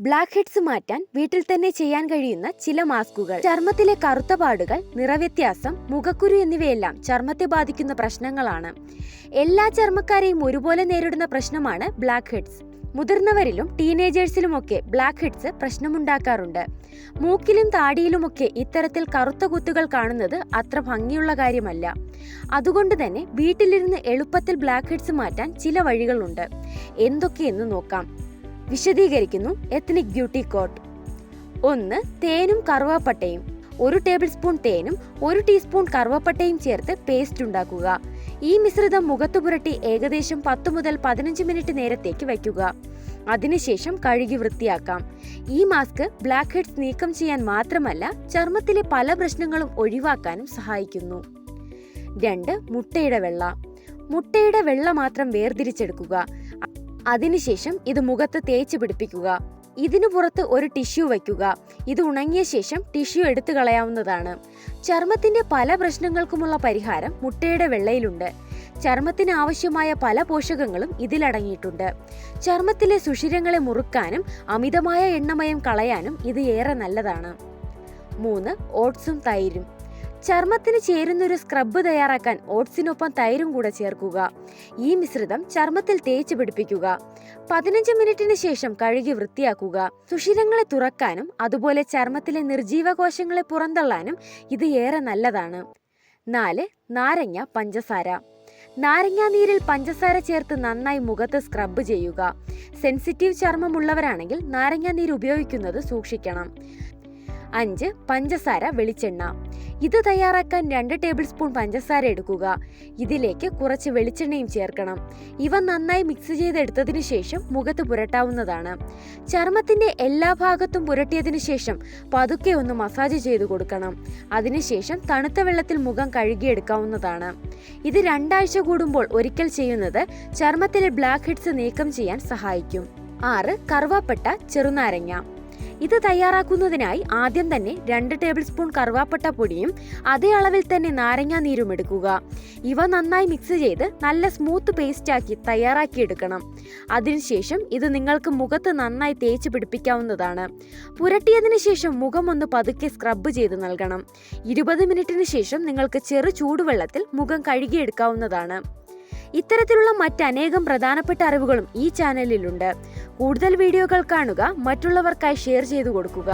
Black heads മാറ്റാൻ വീട്ടിൽ തന്നെ ചെയ്യാൻ കഴിയുന്ന ചില മാസ്കുകൾ. ചർമ്മത്തിലെ കറുത്ത പാടുകൾ നിറവ്യത്യാസം മുഖക്കുരു എന്നിവയെല്ലാം ചർമ്മത്തെ ബാധിക്കുന്ന പ്രശ്നങ്ങളാണ്. എല്ലാ ചർമ്മക്കാരെയും ഒരുപോലെ നേരിടുന്ന പ്രശ്നമാണ് ബ്ലാക്ക് ഹെഡ്സ് മുതിർന്നവരിലും ടീനേജേഴ്സിലുമൊക്കെ ബ്ലാക്ക് ഹെഡ്സ് പ്രശ്നമുണ്ടാക്കാറുണ്ട്. മൂക്കിലും താടിയിലുമൊക്കെ ഇത്തരത്തിൽ കറുത്ത കുത്തുകൾ കാണുന്നത് അത്ര ഭംഗിയുള്ള കാര്യമല്ല. അതുകൊണ്ട് തന്നെ വീട്ടിലിരുന്ന് എളുപ്പത്തിൽ ബ്ലാക്ക് ഹെഡ്സ് മാറ്റാൻ ചില വഴികളുണ്ട്. എന്തൊക്കെയെന്ന് നോക്കാം. വിശദീകരിക്കുന്നു എത്നിക് ബ്യൂട്ടി കോട്ട് ഒന്ന് തേനും കറുവാപ്പട്ടയും. ഒരു ടേബിൾ സ്പൂൺ തേനും ഒരു ടീസ്പൂൺ കറുവപ്പട്ടയും ചേർത്ത് പേസ്റ്റ് ഉണ്ടാക്കുക. ഈ മിശ്രിതം മുഖത്ത് പുരട്ടി ഏകദേശം പത്ത് മുതൽ പതിനഞ്ച് മിനിറ്റ് നേരത്തേക്ക് വയ്ക്കുക. അതിനുശേഷം കഴുകി വൃത്തിയാക്കാം. ഈ മാസ്ക് ബ്ലാക്ക് ഹെഡ്സ് നീക്കം ചെയ്യാൻ മാത്രമല്ല ചർമ്മത്തിലെ പല പ്രശ്നങ്ങളും ഒഴിവാക്കാനും സഹായിക്കുന്നു. രണ്ട് മുട്ടയുടെ വെള്ള. മുട്ടയുടെ വെള്ള മാത്രം വേർതിരിച്ചെടുക്കുക. അതിനുശേഷം ഇത് മുഖത്ത് തേച്ച് പിടിപ്പിക്കുക. ഇതിനു പുറത്ത് ഒരു ടിഷ്യൂ വയ്ക്കുക. ഇത് ഉണങ്ങിയ ശേഷം ടിഷ്യൂ എടുത്തു കളയാവുന്നതാണ്. ചർമ്മത്തിന്റെ പല പ്രശ്നങ്ങൾക്കുമുള്ള പരിഹാരം മുട്ടയുടെ വെള്ളയിലുണ്ട്. ചർമ്മത്തിന് ആവശ്യമായ പല പോഷകങ്ങളും ഇതിലടങ്ങിയിട്ടുണ്ട്. ചർമ്മത്തിലെ സുഷിരങ്ങളെ മുറുക്കാനും അമിതമായ എണ്ണമയം കളയാനും ഇത് ഏറെ നല്ലതാണ്. മൂന്ന് ഓട്സും തൈരും. ചർമ്മത്തിന് ചേരുന്നൊരു സ്ക്രബ്ബ് സ്ക്രബ് തയ്യാറാക്കാൻ ഓട്സിനൊപ്പം തൈരും കൂടെ ചേർക്കുക. ഈ മിശ്രിതം ചർമ്മത്തിൽ തേച്ച് പിടിപ്പിക്കുക. പതിനഞ്ച് മിനിറ്റിന് ശേഷം കഴുകി വൃത്തിയാക്കുക. സുഷിരങ്ങളെ തുറക്കാനും അതുപോലെ ചർമ്മത്തിലെ നിർജീവ കോശങ്ങളെ പുറന്തള്ളാനും ഇത് ഏറെ നല്ലതാണ്. നാല് നാരങ്ങ പഞ്ചസാര. നാരങ്ങാ നീരിൽ പഞ്ചസാര ചേർത്ത് നന്നായി മുഖത്ത് സ്ക്രബ് ചെയ്യുക. സെൻസിറ്റീവ് ചർമ്മമുള്ളവരാണെങ്കിൽ നാരങ്ങാ നീര് ഉപയോഗിക്കുന്നത് സൂക്ഷിക്കണം. അഞ്ച് പഞ്ചസാര വെളിച്ചെണ്ണ. ഇത് തയ്യാറാക്കാൻ രണ്ട് ടേബിൾ സ്പൂൺ പഞ്ചസാര എടുക്കുക. ഇതിലേക്ക് കുറച്ച് വെളിച്ചെണ്ണയും ചേർക്കണം. ഇവ നന്നായി മിക്സ് ചെയ്തെടുത്തതിന് ശേഷം മുഖത്ത് പുരട്ടാവുന്നതാണ്. ചർമ്മത്തിന്റെ എല്ലാ ഭാഗത്തും പുരട്ടിയതിനു ശേഷം പതുക്കെ ഒന്ന് മസാജ് ചെയ്തു കൊടുക്കണം. അതിനുശേഷം തണുത്ത വെള്ളത്തിൽ മുഖം കഴുകിയെടുക്കാവുന്നതാണ്. ഇത് രണ്ടാഴ്ച കൂടുമ്പോൾ ഒരിക്കൽ ചെയ്യുന്നത് ചർമ്മത്തിലെ ബ്ലാക്ക് ഹെഡ്സ് നീക്കം ചെയ്യാൻ സഹായിക്കും. ആറ് കറുവാപ്പട്ട ചെറുനാരങ്ങ. ഇത് തയ്യാറാക്കുന്നതിനായി ആദ്യം തന്നെ രണ്ട് ടേബിൾ സ്പൂൺ കറുവാപ്പട്ട പൊടിയും അതേ അളവിൽ തന്നെ നാരങ്ങാ നീരും എടുക്കുക. ഇവ നന്നായി മിക്സ് ചെയ്ത് നല്ല സ്മൂത്ത് പേസ്റ്റ് ആക്കി തയ്യാറാക്കിയെടുക്കണം അതിനുശേഷം ഇത് നിങ്ങൾക്ക് മുഖത്ത് നന്നായി തേച്ച് പിടിപ്പിക്കാവുന്നതാണ്. പുരട്ടിയതിനു ശേഷം മുഖം ഒന്ന് പതുക്കെ സ്ക്രബ് ചെയ്ത് നൽകണം. ഇരുപത് മിനിറ്റിന് ശേഷം നിങ്ങൾക്ക് ചെറു ചൂടുവെള്ളത്തിൽ മുഖം കഴുകിയെടുക്കാവുന്നതാണ് ഇത്തരത്തിലുള്ള മറ്റനേകം പ്രധാനപ്പെട്ട അറിവുകളും ഈ ചാനലിലുണ്ട് കൂടുതൽ വീഡിയോകൾ കാണുക മറ്റുള്ളവർക്കായി ഷെയർ ചെയ്തു കൊടുക്കുക.